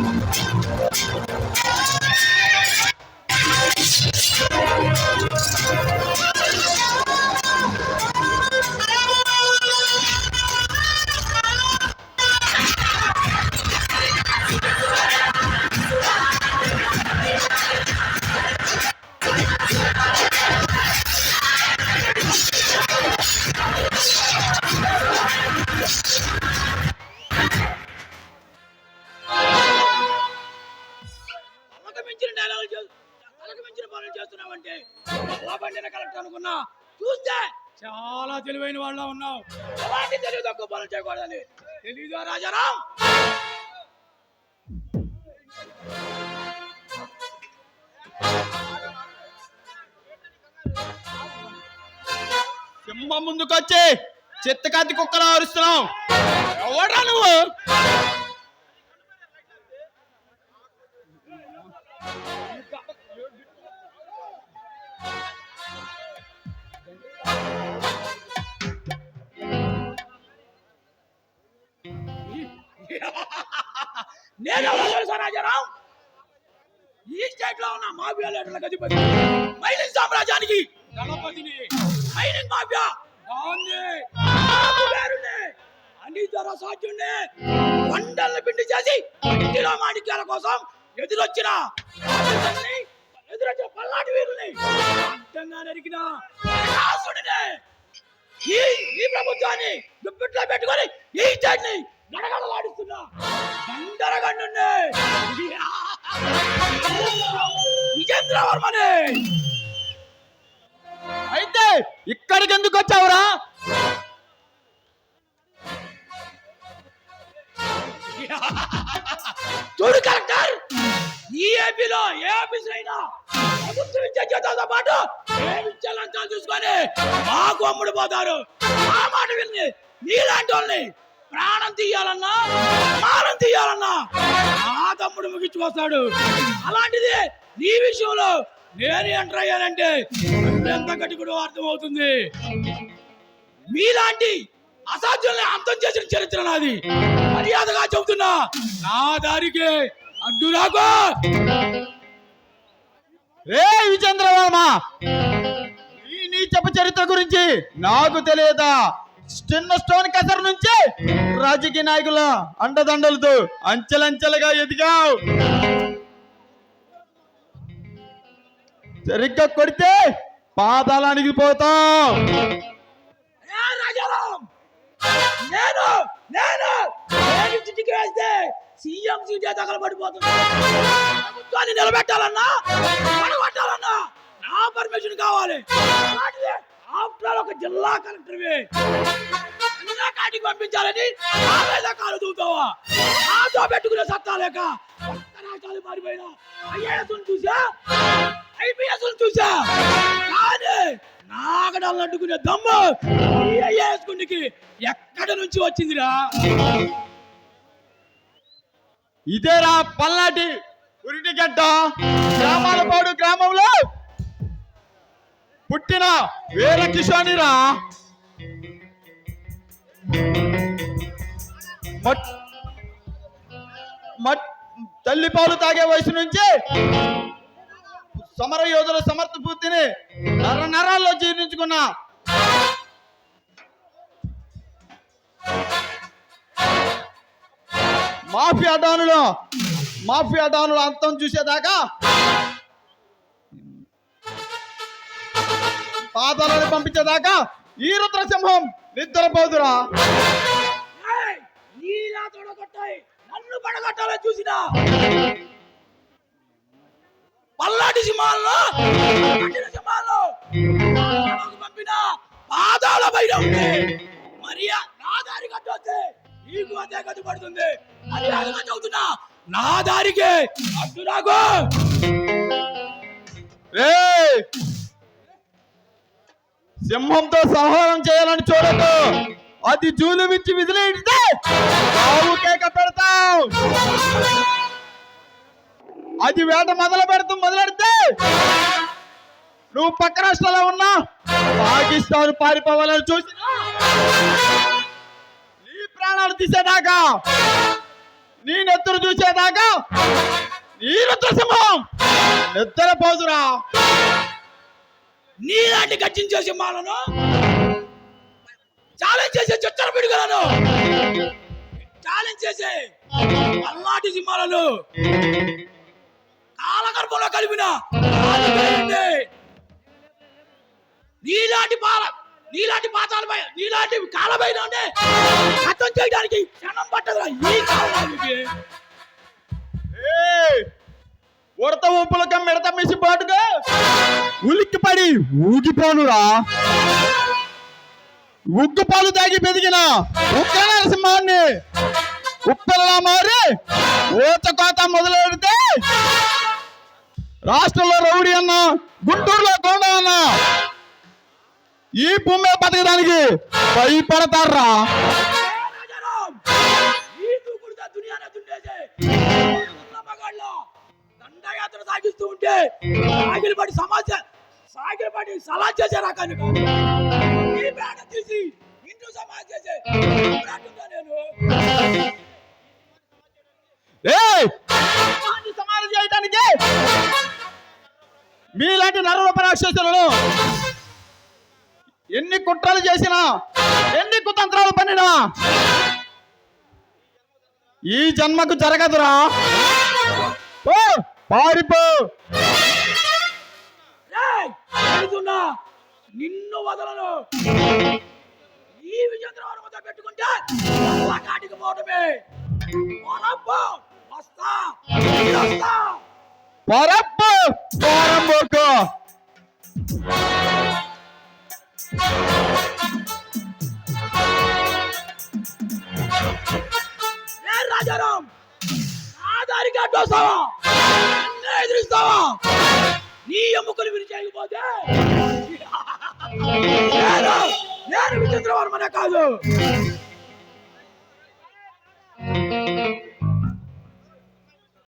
Oh, పనులు చేస్తున్నావంటే అలా collector అనుకున్నా చూస్తే చాలా తెలివైన వాళ్ళ ఉన్నావు. అలాంటి తెలివి తక్కువ పనులు చేయకూడదని తెలీదా రాజారాం? సింహం ముందుకొచ్చి చిత్తకత్తి కుక్కలా అరుస్తున్నావు. ఎవడా నువ్వు? నేను ఎవరో తెలుసా ఈ స్టేట్లో ఉన్న మాఫియా లీడర్లకు అధిపతి. మైనింగ్ సామ్రాజ్యానికి దళపతిని. మైనింగ్ మాఫియా అన్ని ధర అనితర సాధ్యుణ్ణి. వండల్ని పిండి చేసి ఇంటిలో మాణిక్యాల కోసం ఎదురొచ్చిన ఎదురొచ్చిన పల్నాటి వీరుని అడ్డంగా నరికిన ఈ ఈ ప్రభుత్వాన్ని దుప్పిట్లో పెట్టుకొని ఈ స్టేట్ని విజేంద్రవర్మని అయితే ఇక్కడికి ఎందుకు వచ్చావురా? చూడు కలెక్టర్ ఈ ఏపీలో ఏ ఆఫీస్ అయినా ప్రభుత్వం ఇచ్చే జీతాలతో పాటు ఏమిచ్చే లంచాలు చూసుకొని మాకు అమ్ముడు పోతారు. ఆ మాట విని నీలాంటి వాళ్ళని ప్రాణం తీయాలన్నా మానం తీయాలన్నా ఆ తమ్ముడు ముగించుకొస్తాడు. అలాంటిది నీ విషయంలో నేను ఎంటర్ అయ్యానంటే ఎంత గట్టికుడు అర్థమవుతుంది. మీలాంటి అసాధ్యుల్ని అంతం చేసిన చరిత్ర నాది. మర్యాదగా చెబుతున్నా నా దారికి అడ్డు రాకు. రే విజేంద్రవర్మ ఈ నీచపు చరిత్ర గురించి నాకు తెలియదా? చిన్న స్టోన్ కసర్ నుంచి రాజకీయ నాయకుల అండదండలతో అంచెలంచెలుగా ఎదిగావు. సరిగ్గా కొడితే పాతాళానికి పోతావు ఏ రాజారాం! నేను నేను నేను చిటికి వేస్తే సీఎం సీటే తగలబడిపోతుంది. ప్రభుత్వాన్ని నిలబెట్టాలన్నా పడగొట్టాలన్నా నా పర్మిషన్ కావాలి. ఆఫ్టర్ ఒక జిల్లా కలెక్టర్వి అన్నా కాటికి పంపించాలని నా మీద కాలు దూతావా నాతో పెట్టుకునే సత్తా లేక పక్క రాష్ట్రాలు మారిపోయినా. ఐఏఎస్ చూసా? ఐపీఎస్ చూసా. కానీ నాగడాలను అడ్డుకునే దమ్ము ఈ ఐఏఎస్ గుండికి ఎక్కడి నుంచి వచ్చిందిరా? ఇదేరా పల్నాటి ఉరిటిగడ్డ గ్రామాలపాడు గ్రామంలో పుట్టిన వీర కిషోనిరా మట్ తల్లి పాలు తాగే వయసు నుంచి సమర యోధుల సమర్థ పూర్తిని నర నరాల్లో జీర్ణించుకున్న మాఫియా డానులు మాఫియా డానులు అంతం చూసేదాకా పాదాలను పంపించేదాకా ఈ రుద్రసింహం నిద్రపోదురా. ఏయ్, నీలా తొడగొట్టాయి. నన్ను పడగొట్టాలని చూసినా. పల్లాటి సింహాల్లో పట్టిన సింహాల్లో పంపిన పాదాల బయట ఉంది. మరి నా దారి కట్టొస్తే నీకు అదే కట్టుబడుతుంది. అది అదిగా చదువుతున్నా నా దారికే అడ్డు నాకు. సింహంతో సంహారం చేయాలని చూడదు అది జూలు విచ్చి విదిలేడితే ఆవు కేక పెడతాం అది వేట మొదలు పెడుతూ మొదలెడితే నువ్వు పక్క రాష్ట్రాల్లో ఉన్నా పాకిస్తాన్ పారిపోవాలని చూసి నీ ప్రాణాలు తీసేదాకా నీ నెత్తురు చూసేదాకా నీ రుద్ర సింహం నిద్ర పోదురా. నీలాంటి గర్జించే సింహాలను ఛాలెంజ్ చేసే చిత్తర పిడుగులను ఛాలెంజ్ చేసే అల్లాటి సింహాలను కాలగర్భంలో కలిపిన నీలాంటి పాల నీలాంటి పాతాలపై నీలాంటి కాలపైన ఉండే చేయడానికి క్షణం పట్టదురా ఈ కాలానికి. ఉడత ఉప్పులక మిడత మిసి పాటుగా ఉలిక్కి పడి ఊగిపోనురా. ఉగ్గు పాలు తాగి పెదిగిన ఉగ్ర నరసింహాన్ని ఉప్పెల్లా మారి ఊత కోత మొదలెడితే రాష్ట్రంలో రౌడీ అన్న గుంటూరులో కొండ అన్న. ఈ భూమి బతకడానికి భయపడతారా? దండయాత్ర సాగిస్తూ ఉంటే సాగిలపడి సమాజ సాగిలపడి సలా చేసే రకాన్ని. ఈ పేడ తీసి సమాజ్ చేసే నేను చేయడానికి మీలాంటి నరరూప రాక్షసులను ఎన్ని కుట్రలు చేసినా ఎన్ని కుతంత్రాలు పన్నినా ఈ జన్మకు జరగదురా. ఓ పారిపో. నిన్ను వదలను. ఈ విజేంద్రవరముతో పెట్టుకుంటే కాటికి పోవడమే వస్తా. పరప్పు పోరంబోకు ఏ రాజారాం! అడ్డొస్తావా నన్నే ఎదిరిస్తావా? నీ ఎముకలు విరిచేయకపోతే నేను నేను విచిత్రవర్మనే కాదు.